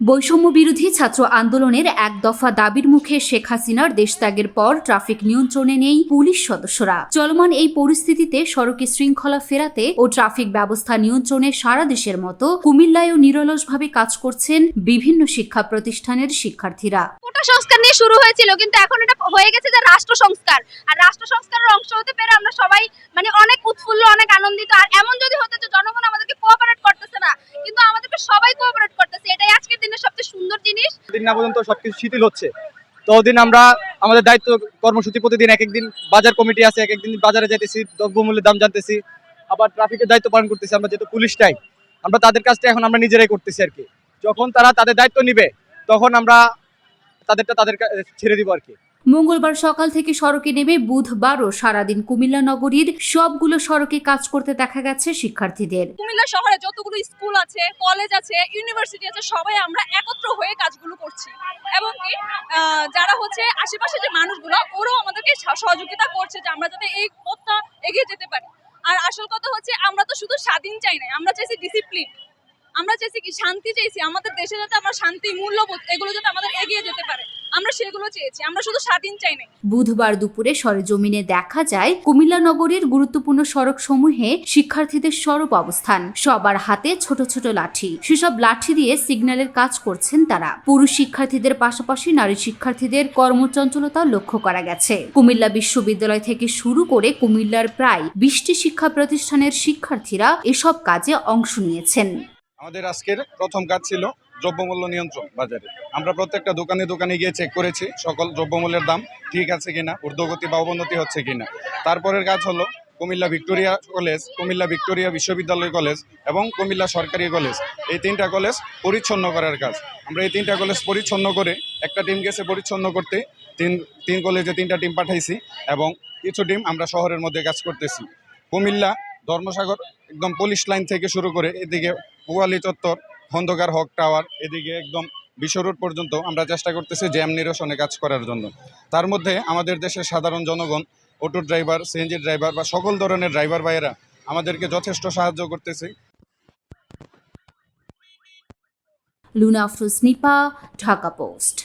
বৈষম্য বিরোধী ছাত্র আন্দোলনের এক দফা দাবির মুখে শেখ হাসিনার দেশত্যাগের পর ট্রাফিক নিয়ন্ত্রণে নেই পুলিশ সদস্যরা। চলমান এই পরিস্থিতিতে সড়কে শৃঙ্খলা ফেরাতে ও ট্রাফিক ব্যবস্থা নিয়ন্ত্রণে সারা দেশের মতো কুমিল্লায়ও নিরলসভাবে কাজ করছেন বিভিন্ন শিক্ষা প্রতিষ্ঠানের শিক্ষার্থীরা। সংস্কার নিয়ে শুরু হয়েছিল, কিন্তু এখন এটা হয়ে গেছে যে রাষ্ট্র সংস্কার। আর রাষ্ট্র সংস্কারের অংশ হতে পেরে আমরা সবাই মানে অনেক উৎফুল্ল অনেক আনন্দিত আর এমন যদি হতো যে জনগণ আমাদেরকে কোঅপারেট করতেছে না কিন্তু আমাদেরকে সবাই কোঅপারেট করতেছে এটাই আজকের দিনের সবচেয়ে সুন্দর জিনিস দিন না পর্যন্ত সবকিছু শিথিল হচ্ছে। তো ওদিন আমরা আমাদের দায়িত্ব কর্মসূচি প্রতিদিন এক একদিন বাজার কমিটি আছে এক একদিন বাজারে যাইতেছি, দ্রব্যমূল্যের দাম জানতেছি, আবার ট্রাফিকের দায়িত্ব পালন করতেছি, আমরা যেহেতু পুলিশটাই আমরা তাদের কাজটা এখন আমরা নিজেরাই করতেছি আর কি। যখন তারা তাদের দায়িত্ব নিবে, তখন আমরা তাদেরটা তাদের ছেড়ে দিব আর কি। মঙ্গলবার সকাল থেকে সড়কে নেমে বুধবারও সারাদিন কুমিল্লা নগরীর সবগুলো সড়কে কাজ করতে দেখা গেছে শিক্ষার্থীদের। কুমিল্লা শহরে যতগুলো স্কুল আছে, কলেজ আছে, ইউনিভার্সিটি আছে, সবাই আমরা একত্র হয়ে কাজগুলো করছি। এবং কি যারা হচ্ছে আশেপাশে যে মানুষগুলো, ওরাও আমাদেরকে সহযোগিতা করছে যে আমরা যাতে এই পথটা এগিয়ে যেতে পারি। আর আসল কথা হচ্ছে, আমরা তো শুধু স্বাধীন চাই না আমরা চাইছি ডিসিপ্লিন আমরা চাইছি কি শান্তি চাইছি, আমাদের দেশে যাতে আমরা শান্তি, মূল্যবোধ, এগুলো যাতে আমাদের এগিয়ে যেতে পারে। আমরা সেগুলো চেয়েছি, আমরা শুধু স্বাধীন চাই না বুধবার দুপুরে সরেজমিনে দেখা যায়, কুমিল্লা নগরীর গুরুত্বপূর্ণ সড়ক সমূহে শিক্ষার্থীদের সরব অবস্থান। সবার হাতে ছোট ছোট লাঠি। সেসব লাঠি দিয়ে সিগন্যালের কাজ করছেন তারা। পুরুষ শিক্ষার্থীদের পাশাপাশি নারী শিক্ষার্থীদের কর্মচঞ্চলতা লক্ষ্য করা গেছে। কুমিল্লা বিশ্ববিদ্যালয় থেকে শুরু করে কুমিল্লার প্রায় বিশটি শিক্ষা প্রতিষ্ঠানের শিক্ষার্থীরা এসব কাজে অংশ নিয়েছেন। আমাদের আজকের প্রথম কাজ ছিল দ্রব্যমূল্য নিয়ন্ত্রণ বাজারে। আমরা প্রত্যেকটা দোকানে দোকানে গিয়ে চেক করেছি সকল দ্রব্যমূল্যের দাম ঠিক আছে কিনা, ঊর্ধ্বগতি বা অবনতি হচ্ছে কিনা। তারপরের কাজ হলো Cumilla Victoria college, Cumilla Victoria বিশ্ববিদ্যালয় কলেজ এবং কুমিল্লা সরকারি কলেজ। এই তিনটা কলেজ পরিচ্ছন্ন করার কাজ। আমরা এই তিনটা কলেজ পরিচ্ছন্ন করে একটা টিম গেছে পরিচ্ছন্ন করতে। তিন তিন কলেজে তিনটা টিম পাঠাইছি এবং কিছু টিম আমরা শহরের মধ্যে কাজ করতেছি। কুমিল্লা ধর্মসাগর একদম পুলিশ লাইন থেকে শুরু করে এদিকে পোয়ালি চত্বর খন্দকার হক টাওয়ার, এদিকে একদম বিশ্ব রোড পর্যন্ত আমরা চেষ্টা করতেছি জ্যাম নিরসনে কাজ করার জন্য। তার মধ্যে আমাদের দেশের সাধারণ জনগণ অটো ড্রাইভার সিএনজি ড্রাইভার বা সকল ধরনের ড্রাইভার ভাইয়েরা আমাদেরকে যথেষ্ট সাহায্য করতেছে। লুনা আফরোজ ঢাকা পোস্ট।